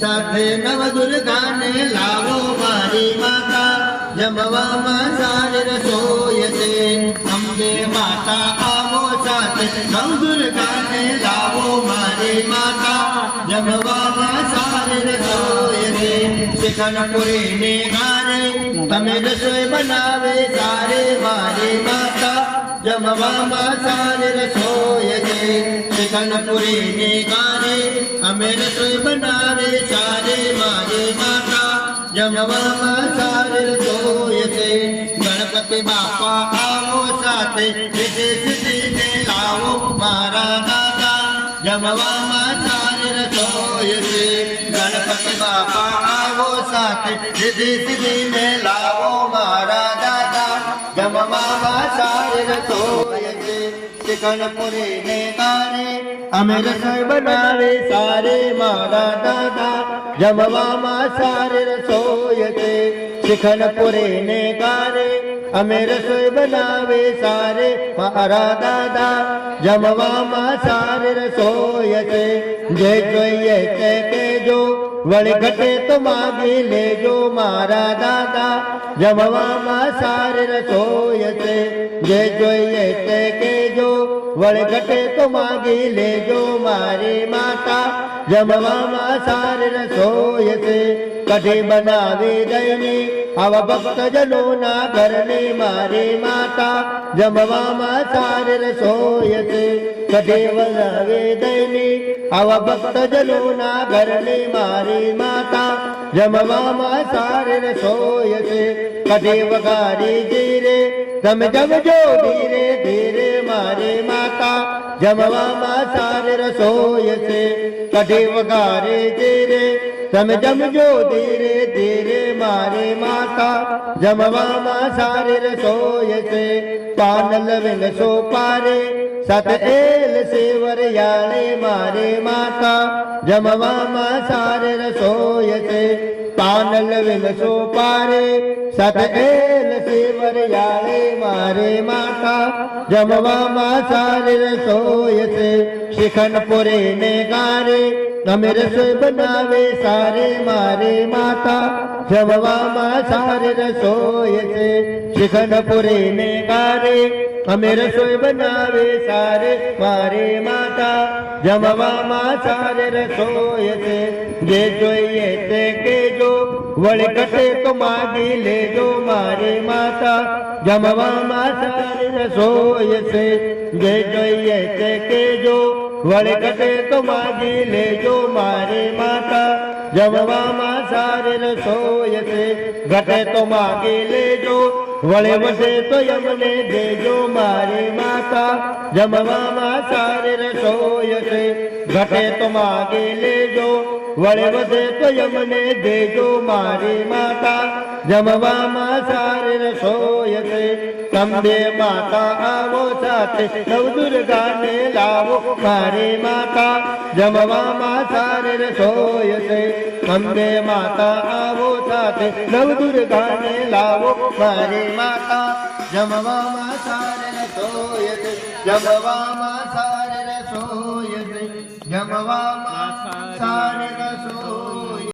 સાથે નવ દુર્ગાને લાવો મારી માતા જમવામાં સારી રસોઈ છે અંબે માતા આવો સાથે નવ દુર્ગાને લાવો મારી માતા જમવામાં સારી રસોઈ છે શિખન પુરી ને ગારે તમે રસોઈ બનાવે સારે મારી માતા જમવામાં સારી રસોઈ છે શિખન પુરી ને ગારે અમે રસોઈ બનાવે સારે મારે માતા જમવામાં સારે રસોઈ છે ગણપતિ બાપા આવો સાથે વિદેશ સિદ્ધિને લાવો મારા દાદા જમવામાં સારે રસોઈ છે ગણપતિ બાપા આવો સાથે વિધિ સિદ્ધિને લાવો મારા દાદા જમવામાં સારે રસોઈ છે ચિકન પુરી ને તારે અમે રસોઈ બનાવે સારે, મારા દાદા. જમવામાં સારે રસોઈ છે. શિખન પુરે ને કારે અમે રસોઈ બનાવે સારે, મારા દાદા. જમવામાં સારે રસોઈ છે. જે જોઈએ તે કેજો વળી ઘટે તો માગી લેજો, મારા દાદા. જમવામાં સારે રસોઈ છે. જે જોઈએ તે કેજો વળી ઘટે તો માગી લેજો મારી માતા. જમવામાં સાર રસોય છે કઢે બનાવી દયની આવા ભક્તજનો ના ઘરની મારી માતા. જમવામાં સાર રસોય છે કઢે બનાવી દયની આવા ભક્તજનો ના ઘરની મારી માતા. જમવામાં સાર રસોય છે કઢે વગાડી જીરે. તમે જમજો ધીરે ધીરે. મારી માતા, જમવામાં સાર રસોય છે. કઢી વગાડી જીરે તમે જમજો ધીરે ધીરે મારે માતા, જમવામાં સાર રસોય છે. પાન લવિંગ સોપારે સત એલ સેવર યાળે મારે માતા, જમવામાં સાર રસોય છે. પાન લવિંગ સોપારે સત એલ સેવર યાળે મારી માતા જમવામાં સારી રસોય છે શિખન પુરી ને ગારે તમે રસોઈ બનાવે સારે મારે માતા જમવામાં સારી રસોય છે શિખન પુરી ને ગારે અમે રસોઈ બનાવે સારે મારે માતા. જમવામાં સારે રસોઈ છે જે જોઈએ તે કેજો વળી કટે તો માગી લેજો મારે માતા. જમવામાં સારી રસોઈ છે જે જોઈએ તે કેજો વળી કટે તો માગી લેજો મારે માતા. જમવામાં સારી રસોય છે ઘટે તો માગી લેજો. વળે વસે તો યમને દેજો મારી માતા. જમવામાં સારી રસોય છે ઘટે તો માગી લેજો. વળે વસે તો યમને દેજો મારી માતા. જમવામાં સારી રસોય છે. તમને માતા આવો સાથે નવ દુર્ગાને લાવો. મારી માતા, જમવામાં સારી રસોય છે. તમને માતા આવો સાથે નવ દુર્ગાને લાવો. મારી માતા, જમવામાં સારી રસોય છે. જમવામાં સારી રસોય છે. જમવામાં સારી